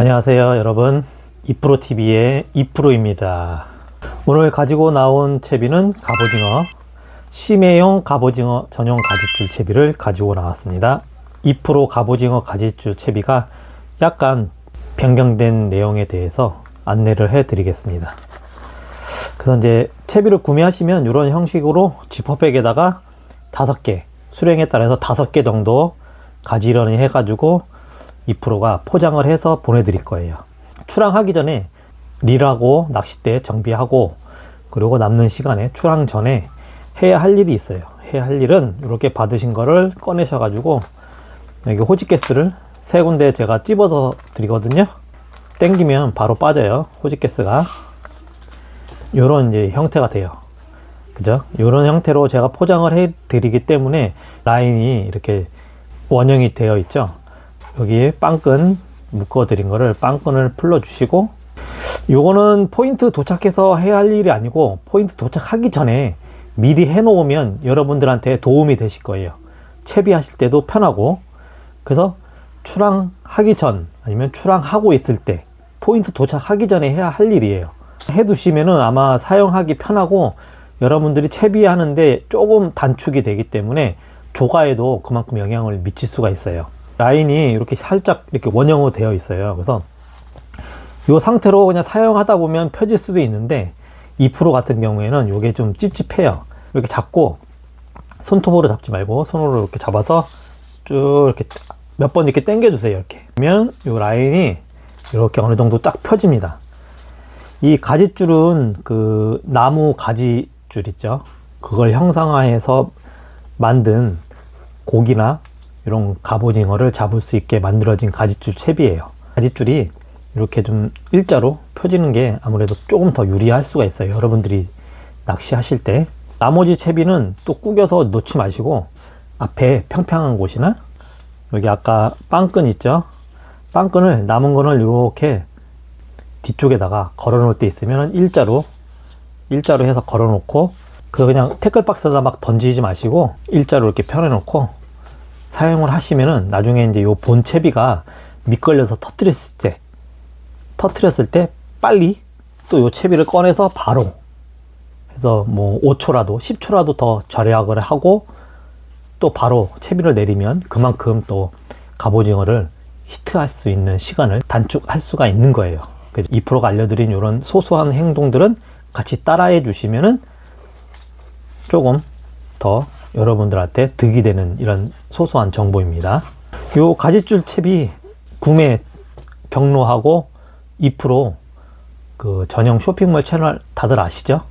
안녕하세요 여러분. 이프로TV의 이프로입니다. 오늘 가지고 나온 채비는 갑오징어 심해용 갑오징어 전용 가지줄 채비를 가지고 나왔습니다. 이프로 갑오징어 가지줄 채비가 약간 변경된 내용에 대해서 안내를 해 드리겠습니다. 그래서 이제 채비를 구매하시면 이런 형식으로 지퍼백에다가 다섯 개 수령에 따라서 다섯 개 정도 가지런히 해가지고 2%가 포장을 해서 보내드릴 거예요. 출항하기 전에 릴하고 낚싯대 정비하고 그리고 남는 시간에 출항 전에 해야 할 일이 있어요. 해야 할 일은 이렇게 받으신 거를 꺼내셔가지고 여기 호직가스를 세 군데 제가 찝어서 드리거든요. 땡기면 바로 빠져요. 호직가스가 요런 이제 형태가 돼요. 그죠? 요런 형태로 제가 포장을 해 드리기 때문에 라인이 이렇게 원형이 되어 있죠. 여기에 빵끈 묶어 드린 거를 빵끈을 풀러 주시고 요거는 포인트 도착해서 해야 할 일이 아니고 포인트 도착하기 전에 미리 해 놓으면 여러분들한테 도움이 되실 거예요. 채비하실 때도 편하고 그래서 출항하기 전 아니면 출항하고 있을 때 포인트 도착하기 전에 해야 할 일이에요. 해 두시면은 아마 사용하기 편하고 여러분들이 채비하는데 조금 단축이 되기 때문에 조가에도 그만큼 영향을 미칠 수가 있어요. 라인이 이렇게 살짝 이렇게 원형으로 되어 있어요. 그래서 이 상태로 그냥 사용하다 보면 펴질 수도 있는데 2% 같은 경우에는 이게 좀 찝찝해요. 이렇게 잡고 손톱으로 잡지 말고 손으로 이렇게 잡아서 쭉 이렇게 몇 번 이렇게 당겨 주세요. 이렇게. 그러면 이 라인이 이렇게 어느 정도 딱 펴집니다. 이 가지줄은 그 나무 가지줄 있죠. 그걸 형상화해서 만든 고기나 이런 갑오징어를 잡을 수 있게 만들어진 가지줄 채비예요. 가지줄이 이렇게 좀 일자로 펴지는 게 아무래도 조금 더 유리할 수가 있어요. 여러분들이 낚시하실 때. 나머지 채비는 또 구겨서 놓지 마시고 앞에 평평한 곳이나 여기 아까 빵끈 있죠? 빵끈을 남은 거는 이렇게 뒤쪽에다가 걸어 놓을 때 있으면 일자로 일자로 해서 걸어 놓고 그 그냥 태클박스에다 막 던지지 마시고 일자로 이렇게 펴내 놓고 사용을 하시면은 나중에 이제 요 본채비가 미끌려서 터트렸을 때 터트렸을 때 빨리 또 요 채비를 꺼내서 바로 해서 뭐 5초라도 10초라도 더 절약을 하고 또 바로 채비를 내리면 그만큼 또 갑오징어를 히트할 수 있는 시간을 단축할 수가 있는 거예요. 그래서 2%가 알려드린 이런 소소한 행동들은 같이 따라해 주시면은 조금 더 여러분들한테 득이 되는 이런 소소한 정보입니다. 요 가지줄 채비 구매 경로하고 2%그 전용 쇼핑몰 채널 다들 아시죠?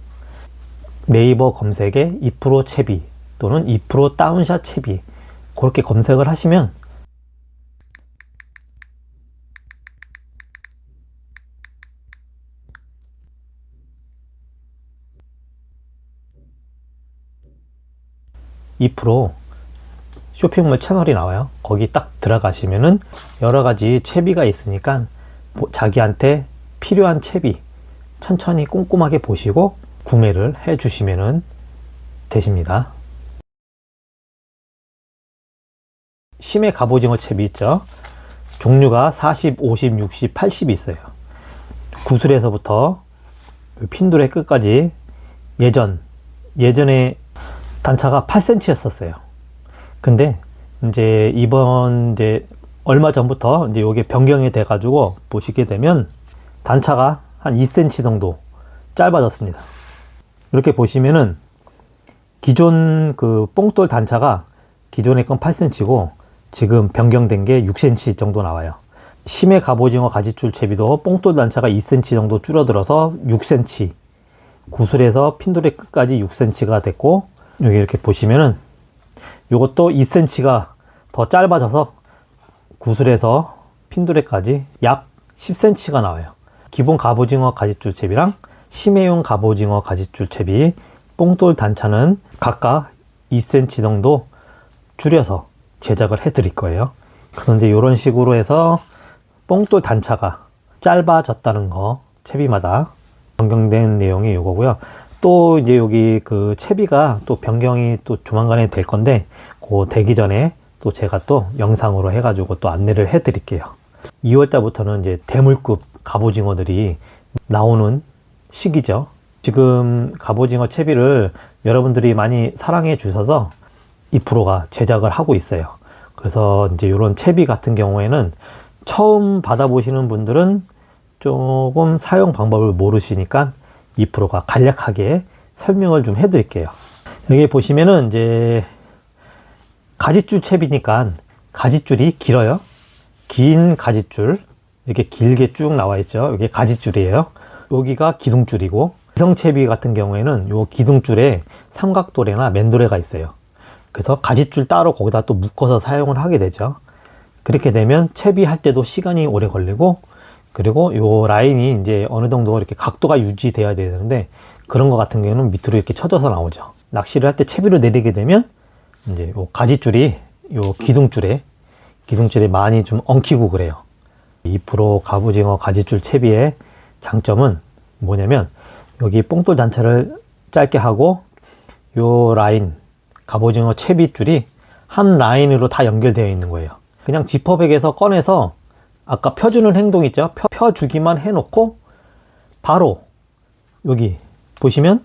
네이버 검색에 2% 채비 또는 2% 다운샷 채비 그렇게 검색을 하시면 (2%) 쇼핑몰 채널이 나와요. 거기 딱 들어가시면은 여러 가지 채비가 있으니까 뭐 자기한테 필요한 채비 천천히 꼼꼼하게 보시고 구매를 해 주시면은 되십니다. 심해 갑오징어 채비 있죠? 종류가 40, 50, 60, 80이 있어요. 구슬에서부터 핀둘의 끝까지 예전 예전에 단차가 8cm였었어요. 근데 이제 이번 이제 얼마 전부터 이제 요게 변경이 돼 가지고 보시게 되면 단차가 한 2cm 정도 짧아졌습니다. 이렇게 보시면은 기존 그 뽕돌 단차가 기존의 건 8cm고 지금 변경된 게 6cm 정도 나와요. 심해 갑오징어 가지줄 채비도 뽕돌 단차가 2cm 정도 줄어들어서 6cm 구슬에서 핀돌의 끝까지 6cm가 됐고 여기 이렇게 보시면은 요것도 2cm가 더 짧아져서 구슬에서 핀두레까지 약 10cm가 나와요. 기본 갑오징어 가지줄 채비랑 심해용 갑오징어 가지줄 채비 뽕돌 단차는 각각 2cm 정도 줄여서 제작을 해 드릴 거예요. 그래서 이제 이런 식으로 해서 뽕돌 단차가 짧아졌다는 거 채비마다 변경된 내용이 이거고요. 또 이제 여기 그 채비가 또 변경이 또 조만간에 될 건데 그 되기 전에 또 제가 또 영상으로 해가지고 또 안내를 해 드릴게요. 2월 달부터는 이제 대물급 갑오징어들이 나오는 시기죠. 지금 갑오징어 채비를 여러분들이 많이 사랑해 주셔서 이 프로가 제작을 하고 있어요. 그래서 이제 이런 채비 같은 경우에는 처음 받아보시는 분들은 조금 사용 방법을 모르시니까 이 프로가 간략하게 설명을 좀 해드릴게요. 여기 보시면은 이제 가지줄 채비니까 가지줄이 길어요. 긴 가지줄 이렇게 길게 쭉 나와 있죠. 이게 가지줄이에요. 여기가 기둥줄이고 기성채비 같은 경우에는 요 기둥줄에 삼각도래나 맨도래가 있어요. 그래서 가지줄 따로 거기다 또 묶어서 사용을 하게 되죠. 그렇게 되면 채비할 때도 시간이 오래 걸리고 그리고 요 라인이 이제 어느 정도 이렇게 각도가 유지돼야 되는데 그런 거 같은 경우는 밑으로 이렇게 쳐져서 나오죠. 낚시를 할 때 채비를 내리게 되면 이제 요 가지줄이 요 기둥줄에 기둥줄에 많이 좀 엉키고 그래요. 2% 갑오징어 가지줄 채비의 장점은 뭐냐면 여기 뽕돌 단차를 짧게 하고 요 라인 갑오징어 채비줄이 한 라인으로 다 연결되어 있는 거예요. 그냥 지퍼백에서 꺼내서 아까 펴주는 행동 있죠? 펴, 펴주기만 해놓고 바로 여기 보시면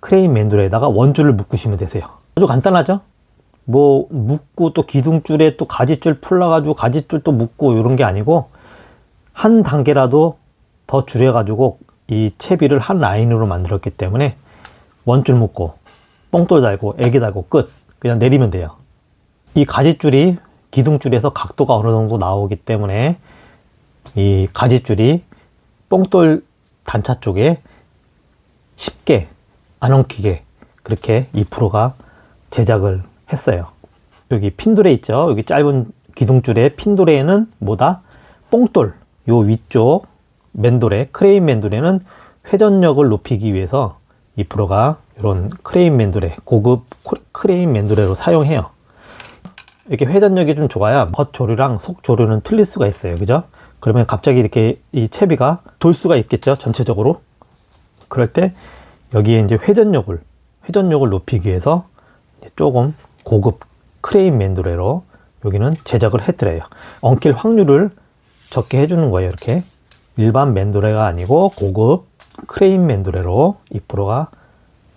크레인 맨돌에다가 원줄을 묶으시면 되세요. 아주 간단하죠? 뭐 묶고 또 기둥줄에 또 가지줄 풀러가지고 가지줄 또 묶고 이런 게 아니고 한 단계라도 더 줄여가지고 이 채비를 한 라인으로 만들었기 때문에 원줄 묶고 뽕돌 달고 애기 달고 끝 그냥 내리면 돼요. 이 가지줄이 기둥줄에서 각도가 어느 정도 나오기 때문에 이 가지줄이 뽕돌 단차 쪽에 쉽게 안 엉키게 그렇게 2%가 제작을 했어요. 여기 핀도레 있죠? 여기 짧은 기둥줄에 핀도레에는 뭐다? 뽕돌. 요 위쪽 맨도레, 크레인 맨도레는 회전력을 높이기 위해서 2%가 이런 크레인 맨도레, 고급 코- 크레인 맨도레로 사용해요. 이렇게 회전력이 좀 좋아야 겉 조류랑 속 조류는 틀릴 수가 있어요. 그죠? 그러면 갑자기 이렇게 이 채비가 돌 수가 있겠죠. 전체적으로. 그럴 때 여기에 이제 회전력을, 회전력을 높이기 위해서 조금 고급 크레인 맨도레로 여기는 제작을 해드려요. 엉킬 확률을 적게 해주는 거예요. 이렇게. 일반 맨도레가 아니고 고급 크레인 맨도레로 2%가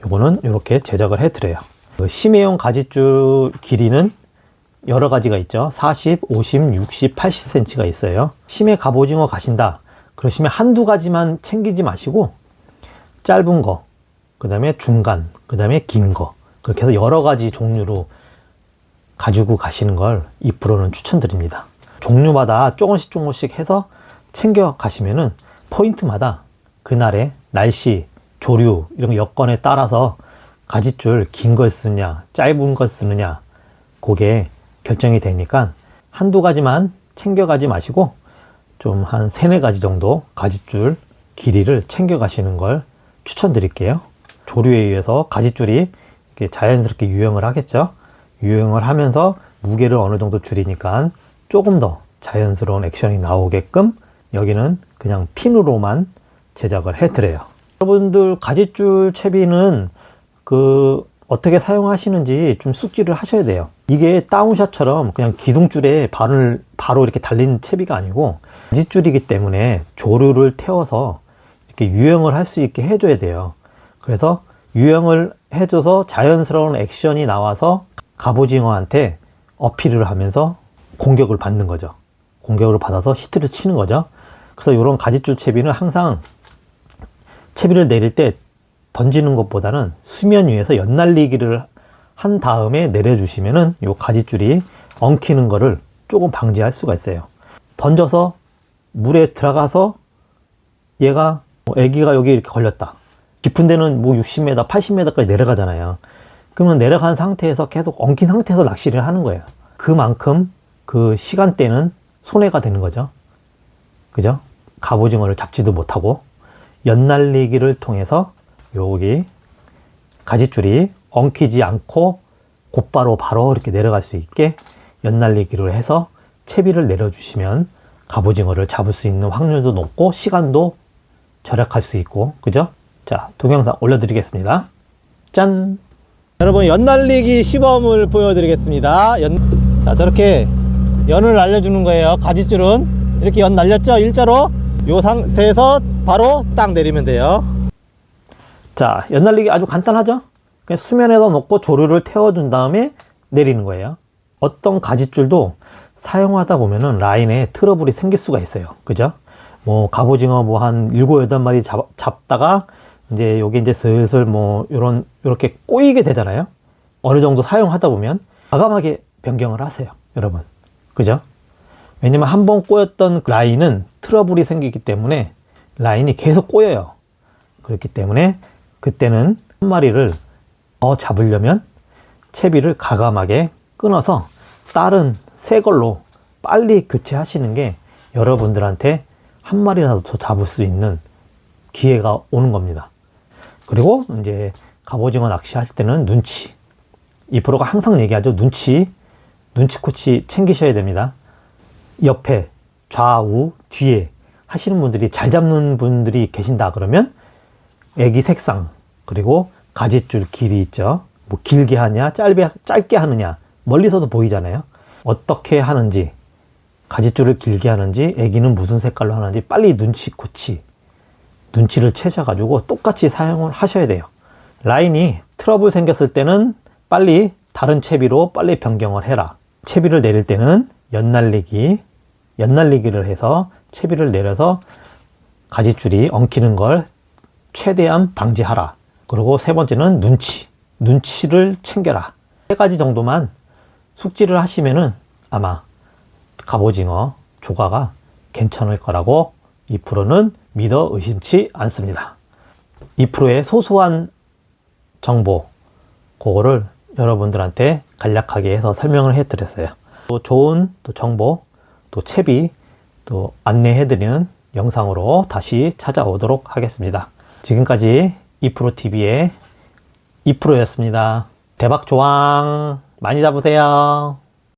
요거는 이렇게 제작을 해드려요. 그 심해용 가지줄 길이는 여러 가지가 있죠. 40, 50, 60, 80cm가 있어요. 심해 갑오징어 가신다. 그러시면 한두 가지만 챙기지 마시고 짧은 거, 그 다음에 중간, 그 다음에 긴 거. 그렇게 해서 여러 가지 종류로 가지고 가시는 걸 2%는 추천드립니다. 종류마다 조금씩 조금씩 해서 챙겨 가시면은 포인트마다 그날의 날씨, 조류, 이런 여건에 따라서 가지줄 긴 걸 쓰느냐, 짧은 걸 쓰느냐, 그게 결정이 되니까 한두 가지만 챙겨가지 마시고 좀 한 세네 가지 정도 가지줄 길이를 챙겨 가시는 걸 추천드릴게요. 조류에 의해서 가지줄이 자연스럽게 유형을 하겠죠. 유형을 하면서 무게를 어느 정도 줄이니까 조금 더 자연스러운 액션이 나오게끔 여기는 그냥 핀으로만 제작을 해드려요. 여러분들 가지줄 채비는 그 어떻게 사용하시는지 좀 숙지를 하셔야 돼요. 이게 다운샷처럼 그냥 기둥줄에 발을 바로 이렇게 달린 채비가 아니고 가지줄이기 때문에 조류를 태워서 이렇게 유형을 할 수 있게 해줘야 돼요. 그래서 유형을 해줘서 자연스러운 액션이 나와서 갑오징어한테 어필을 하면서 공격을 받는 거죠. 공격을 받아서 히트를 치는 거죠. 그래서 이런 가지줄 채비는 항상 채비를 내릴 때 던지는 것보다는 수면 위에서 연날리기를 한 다음에 내려주시면은 요 가지줄이 엉키는 거를 조금 방지할 수가 있어요. 던져서 물에 들어가서 얘가 뭐 애기가 여기 이렇게 걸렸다. 깊은 데는 뭐 60m, 80m까지 내려가잖아요. 그러면 내려간 상태에서 계속 엉킨 상태에서 낚시를 하는 거예요. 그만큼 그 시간대는 손해가 되는 거죠. 그죠? 갑오징어를 잡지도 못하고 연날리기를 통해서 여기 가지줄이 엉키지 않고 곧바로 바로 이렇게 내려갈 수 있게 연날리기를 해서 채비를 내려주시면 갑오징어를 잡을 수 있는 확률도 높고 시간도 절약할 수 있고 그죠? 자 동영상 올려드리겠습니다. 짠! 여러분 연날리기 시범을 보여드리겠습니다. 연... 자 저렇게 연을 날려주는 거예요. 가지줄은 이렇게 연 날렸죠 일자로 이 상태에서 바로 딱 내리면 돼요 자 연날리기 아주 간단하죠? 그냥 수면에다 놓고 조류를 태워준 다음에 내리는 거예요. 어떤 가지줄도 사용하다 보면은 라인에 트러블이 생길 수가 있어요. 그죠? 뭐 갑오징어 뭐 한 일곱 여덟 마리 잡, 잡다가 이제 요게 이제 슬슬 뭐 요런 요렇게 꼬이게 되잖아요. 어느 정도 사용하다 보면 과감하게 변경을 하세요 여러분. 그죠? 왜냐면 한 번 꼬였던 그 라인은 트러블이 생기기 때문에 라인이 계속 꼬여요. 그렇기 때문에 그때는 한 마리를 더 잡으려면 채비를 가감하게 끊어서 다른 새 걸로 빨리 교체하시는 게 여러분들한테 한 마리라도 더 잡을 수 있는 기회가 오는 겁니다. 그리고 이제 갑오징어 낚시하실 때는 눈치. 이 프로가 항상 얘기하죠. 눈치. 눈치코치 챙기셔야 됩니다. 옆에 좌우 뒤에 하시는 분들이 잘 잡는 분들이 계신다 그러면 애기 색상 그리고 가지줄 길이 있죠. 뭐 길게 하냐 짧게, 짧게 하느냐 멀리서도 보이잖아요. 어떻게 하는지 가지줄을 길게 하는지 애기는 무슨 색깔로 하는지 빨리 눈치 코치 눈치를 채셔 가지고 똑같이 사용을 하셔야 돼요. 라인이 트러블 생겼을 때는 빨리 다른 채비로 빨리 변경을 해라. 채비를 내릴 때는 연날리기 연날리기를 해서 채비를 내려서 가지줄이 엉키는 걸 최대한 방지하라. 그리고 세 번째는 눈치. 눈치를 챙겨라. 세 가지 정도만 숙지를 하시면은 아마 갑오징어 조과가 괜찮을 거라고 이 프로는 믿어 의심치 않습니다. 이 프로의 소소한 정보, 그거를 여러분들한테 간략하게 해서 설명을 해 드렸어요. 또 좋은 또 정보, 또 채비, 또 안내해드리는 영상으로 다시 찾아오도록 하겠습니다. 지금까지 이프로TV의 이프로였습니다. 대박 조항 많이 잡으세요.